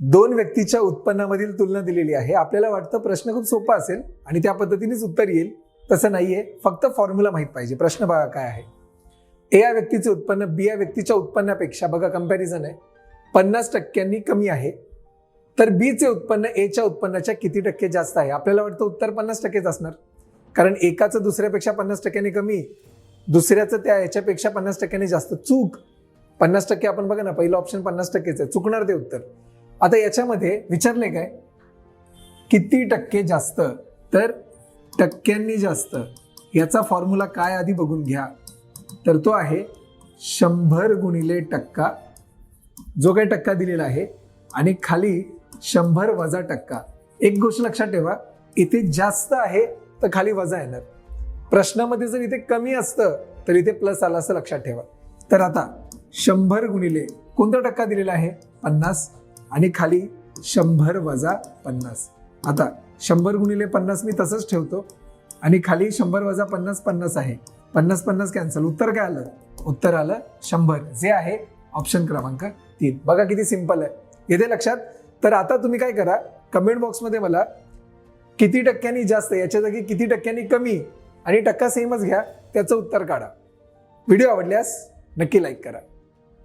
दोन व्यक्तीच्या उत्पन्नामधील तुलना दिलेली आहे. आपल्याला वाटतं प्रश्न खूप सोपा असेल आणि त्या पद्धतीनेच उत्तर येईल. तसं नाहीये. फक्त फॉर्म्युला माहीत पाहिजे. प्रश्न बघा काय आहे. ए या व्यक्तीचे उत्पन्न बी या व्यक्तीच्या उत्पन्नापेक्षा बघा कंपॅरिझन आहे पन्नास टक्क्यांनी कमी आहे. तर बीचे उत्पन्न एच्या उत्पन्नाच्या किती टक्के जास्त आहे? आपल्याला वाटतं उत्तर पन्नास टक्केच असणार. कारण एकाचं दुसऱ्यापेक्षा पन्नास टक्क्यांनी कमी दुसऱ्याचं त्या याच्यापेक्षा पन्नास टक्क्यांनी जास्त. चूक. पन्नास टक्के आपण बघा ना पहिलं ऑप्शन पन्नास टक्केच आहे. चुकणार ते उत्तर. आता याच्यामध्ये विचारले काय? किती टक्के जास्त? तर टक्क्यांनी जास्त. याचा फॉर्म्युला काय आधी बघून घ्या. तर तो आहे शंभर गुणिले टक्का. जो काही टक्का दिलेला आहे आणि खाली शंभर वजा टक्का. एक गोष्ट लक्षात ठेवा इथे जास्त आहे तर खाली वजा येणार. प्रश्नामध्ये जर इथे कमी असतं तर इथे प्लस आला असं लक्षात ठेवा. तर आता शंभर गुणिले कोणता टक्का दिलेला आहे? पन्नास. आणि खाली शंभर वजा पन्नास. आता शंभर गुणिले पन्नास मी तसंच ठेवतो. आणि खाली शंभर वजा पन्नास पन्नास आहे. पन्नास पन्नास कॅन्सल उत्तर काय आलं? उत्तर आलं शंभर. जे आहे ऑप्शन क्रमांक तीन. बघा किती सिंपल आहे. येते लक्षात? तर आता तुम्ही काय करा? कमेंट बॉक्समध्ये मला किती टक्क्यांनी जास्त याच्या जागी किती टक्क्यांनी कमी आणि टक्का सेमच घ्या त्याचं उत्तर काढा. व्हिडिओ आवडल्यास नक्की लाईक करा.